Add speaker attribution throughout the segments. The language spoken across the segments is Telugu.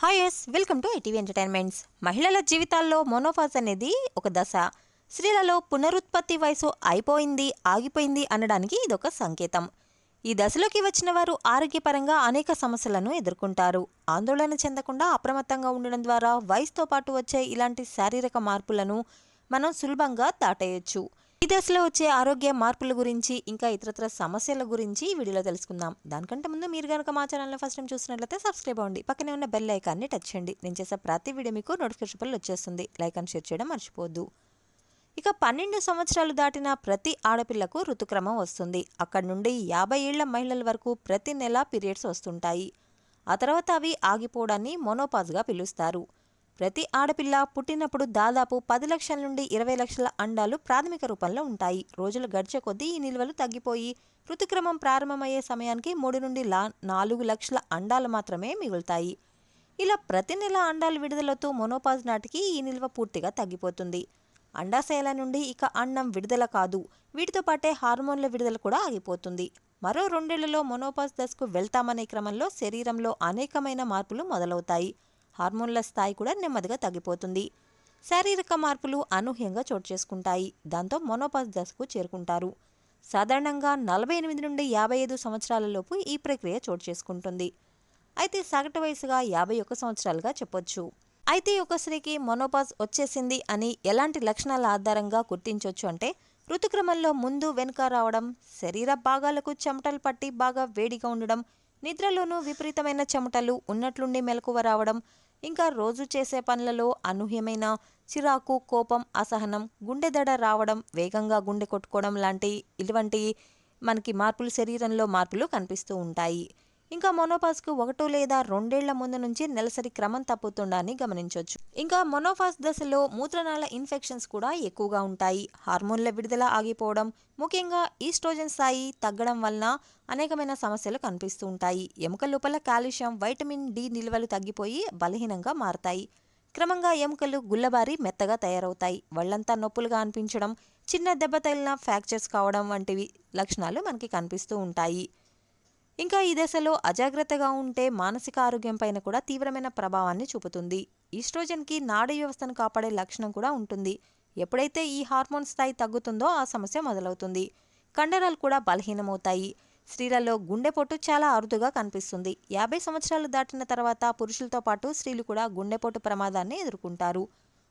Speaker 1: Hi yes welcome to iTV entertainments మహిళల జీవితాల్లో మోనోఫాజ్ అనేది ఒక దశ. స్త్రీలలో పునరుత్పత్తి వయసు అయిపోయింది ఆగిపోయింది అనడానికి ఇదొక సంకేతం. ఈ దశలోకి వచ్చిన వారు ఆరోగ్యపరంగా అనేక సమస్యలను ఎదుర్కొంటారు. ఆందోళన చెందకుండా అప్రమత్తంగా ఉండడం ద్వారా వయసుతో పాటు వచ్చే ఇలాంటి శారీరక మార్పులను మనం సులభంగా దాటేయచ్చు. దశలో వచ్చే ఆరోగ్య మార్పుల గురించి ఇంకా ఇతరత్ర సమస్యల గురించి ఈ వీడియోలో తెలుసుకుందాం. దానికంటే ముందు మీరు కనుక మా ఛానల్లో ఫస్ట్ టైం చూసినట్లయితే సబ్స్క్రైబ్ అవ్వండి. పక్కనే ఉన్న బెల్ ఐకాన్ని టచ్ చేయండి. నేను చేసే ప్రతి వీడియో మీకు నోటిఫికేషన్ వచ్చేస్తుంది. లైక్ అండ్ షేర్ చేయడం మర్చిపోద్దు ఇక పన్నెండు సంవత్సరాలు దాటిన ప్రతి ఆడపిల్లకు ఋతుక్రమం వస్తుంది. అక్కడి నుండి యాభై ఏళ్ళ మహిళల వరకు ప్రతి నెల పీరియడ్స్ వస్తుంటాయి. ఆ తర్వాత అవి ఆగిపోవడాన్ని మోనోపాజ్గా పిలుస్తారు. ప్రతి ఆడపిల్ల పుట్టినప్పుడు దాదాపు పది లక్షల నుండి ఇరవై లక్షల అండాలు ప్రాథమిక రూపంలో ఉంటాయి. రోజులు గడిచే కొద్దీ ఈ నిల్వలు తగ్గిపోయి ఋతుక్రమం ప్రారంభమయ్యే సమయానికి మూడు నుండి లా నాలుగు లక్షల అండాలు మాత్రమే మిగులుతాయి. ఇలా ప్రతి నెల అండాలు విడుదలతో మోనోపాజ్ నాటికి ఈ నిల్వ పూర్తిగా తగ్గిపోతుంది. అండాశయాల నుండి ఇక అన్నం విడుదల కాదు. వీటితో పాటే హార్మోన్ల విడుదల కూడా ఆగిపోతుంది. మరో రెండేళ్ళలో మొనోపాజ్ దశకు వెళ్తామనే క్రమంలో శరీరంలో అనేకమైన మార్పులు మొదలవుతాయి. హార్మోన్ల స్థాయి కూడా నెమ్మదిగా తగ్గిపోతుంది. శారీరక మార్పులు అనూహ్యంగా చోటు చేసుకుంటాయి. దాంతో మొనోపాజ్ దశకు చేరుకుంటారు. సాధారణంగా నలభై ఎనిమిది నుండి యాభై ఐదు సంవత్సరాలలోపు ఈ ప్రక్రియ చోటు చేసుకుంటుంది. అయితే సగటు వయసుగా యాభై ఒక్క సంవత్సరాలుగా చెప్పొచ్చు. అయితే ఒక స్త్రీకి మొనోపాజ్ వచ్చేసింది అని ఎలాంటి లక్షణాల ఆధారంగా గుర్తించవచ్చు అంటే ఋతుక్రమంలో ముందు వెనుక రావడం శరీర భాగాలకు చెమటలు పట్టి బాగా వేడిగా ఉండడం నిద్రలోనూ విపరీతమైన చెమటలు ఉన్నట్లుండి మెలకువ రావడం ఇంకా రోజు చేసే పనులలో అనూహ్యమైన చిరాకు కోపం అసహనం గుండె దడ రావడం వేగంగా గుండె కొట్టుకోవడం లాంటి ఇటువంటి మనకి మార్పులు శరీరంలో మార్పులు కనిపిస్తూ ఉంటాయి. ఇంకా మొనోపాస్కు ఒకటో లేదా రెండేళ్ళ ముందు నుంచి నెలసరి క్రమం తప్పుతుండని గమనించవచ్చు ఇంకా మొనోపాస్ దశలో మూత్రనాళ ఇన్ఫెక్షన్స్ కూడా ఎక్కువగా ఉంటాయి. హార్మోన్ల విడుదల ఆగిపోవడం ముఖ్యంగా ఈస్ట్రోజన్ స్థాయి తగ్గడం వలన అనేకమైన సమస్యలు కనిపిస్తూ ఉంటాయి. ఎముక లోపల కాల్షియం వైటమిన్ డి నిల్వలు తగ్గిపోయి బలహీనంగా మారతాయి. క్రమంగా ఎముకలు గుల్లబారి మెత్తగా తయారవుతాయి. వాళ్ళంతా నొప్పులుగా అనిపించడం చిన్న దెబ్బ తగిలిన ఫ్రాక్చర్స్ కావడం వంటివి లక్షణాలు మనకి కనిపిస్తూ ఉంటాయి. ఇంకా ఈ దశలో అజాగ్రత్తగా ఉంటే మానసిక ఆరోగ్యం పైన కూడా తీవ్రమైన ప్రభావాన్ని చూపుతుంది. ఈస్ట్రోజన్కి నాడీ వ్యవస్థను కాపాడే లక్షణం కూడా ఉంటుంది. ఎప్పుడైతే ఈ హార్మోన్ స్థాయి తగ్గుతుందో ఆ సమస్య మొదలవుతుంది. కండరాలు కూడా బలహీనమవుతాయి. స్త్రీలలో గుండెపోటు చాలా అరుదుగా కనిపిస్తుంది. యాభై సంవత్సరాలు దాటిన తర్వాత పురుషులతో పాటు స్త్రీలు కూడా గుండెపోటు ప్రమాదాన్ని ఎదుర్కొంటారు.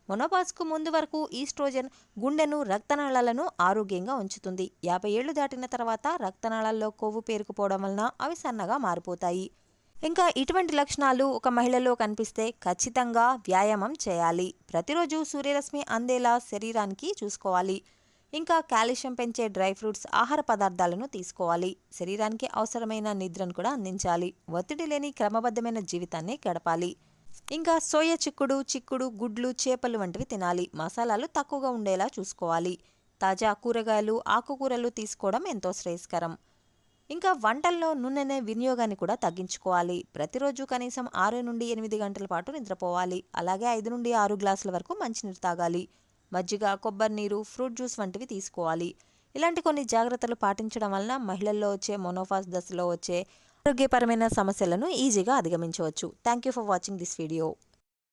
Speaker 1: మొనోపాస్కు ముందు వరకు ఈస్ట్రోజన్ గుండెను రక్తనాళాలను ఆరోగ్యంగా ఉంచుతుంది. యాభై ఏళ్ళు దాటిన తర్వాత రక్తనాళాల్లో కొవ్వు పేరుకుపోవడం వలన అవి సన్నగా మారిపోతాయి. ఇంకా ఇటువంటి లక్షణాలు ఒక మహిళలో కనిపిస్తే ఖచ్చితంగా వ్యాయామం చేయాలి. ప్రతిరోజు సూర్యరశ్మి అందేలా శరీరానికి చూసుకోవాలి. ఇంకా కాల్షియం పెంచే డ్రై ఫ్రూట్స్ ఆహార పదార్థాలను తీసుకోవాలి. శరీరానికి అవసరమైన నిద్రను కూడా అందించాలి. ఒత్తిడి లేని క్రమబద్ధమైన జీవితాన్ని గడపాలి. ఇంకా సోయ చిక్కుడు చిక్కుడు గుడ్లు చేపలు వంటివి తినాలి. మసాలాలు తక్కువగా ఉండేలా చూసుకోవాలి. తాజా కూరగాయలు ఆకుకూరలు తీసుకోవడం ఎంతో శ్రేయస్కరం. ఇంకా వంటల్లో నూనె వినియోగాన్ని కూడా తగ్గించుకోవాలి. ప్రతిరోజు కనీసం ఆరు నుండి ఎనిమిది గంటల పాటు నిద్రపోవాలి. అలాగే ఐదు నుండి ఆరు గ్లాసుల వరకు మంచినీరు తాగాలి. మజ్జిగ కొబ్బరి నీరు ఫ్రూట్ జ్యూస్ వంటివి తీసుకోవాలి. ఇలాంటి కొన్ని జాగ్రత్తలు పాటించడం వలన మహిళల్లో వచ్చే మొనోఫాస్ దశలో వచ్చే ఆరోగ్యపరమైన సమస్యలను ఈజీగా అధిగమించవచ్చు. Thank you for watching this video